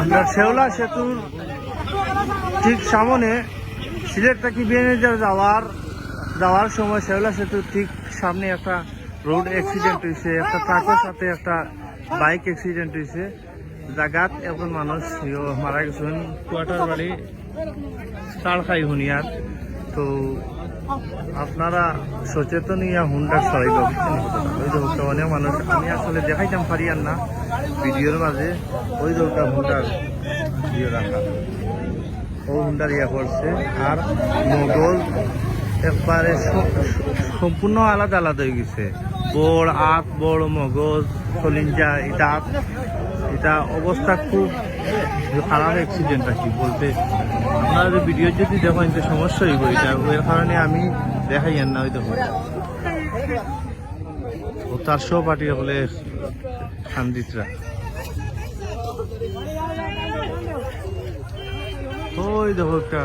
আমরা শেওলা সেতুর ঠিক সামনে সিলেট থেকে বিএনএজার যাওয়ার যাওয়ার সময় শেওলা সেতুর ঠিক সামনে একটা রোড অ্যাক্সিডেন্ট হয়েছে, একটা ট্রাকের সাথে একটা বাইক অ্যাক্সিডেন্ট হয়েছে। জাগাত এখন মানুষ মারা গেছেন। কোয়ার্টার বাড়ি তার খাই হুনিয়ার। তো আপনারা সচেতন ইয়া হুন্ডার সরাই ওই দৌড়টা অনেক মানুষ, আমি আসলে দেখাইতাম পারি আর না, ভিডিওর মাঝে, ওই দৌড়টা হুন্ডার ভিডিও রাখা। ও হুন্ডার ইয়া করছে, আর মগজ একবারে সম্পূর্ণ আলাদা আলাদা হয়ে গেছে। বড় আত, বড় মগজ কলিঞ্জা এটা এটা অবস্থা খুব খারাপ অ্যাক্সিডেন্ট আর কি বলতে, আপনারা ভিডিও যদি দেখেন যে সমস্যা হইব, এটা এর কারণে আমি দেখাই আর না ও তার সহপাঠী হলে সান্দিতরা ওই দেখো একটা।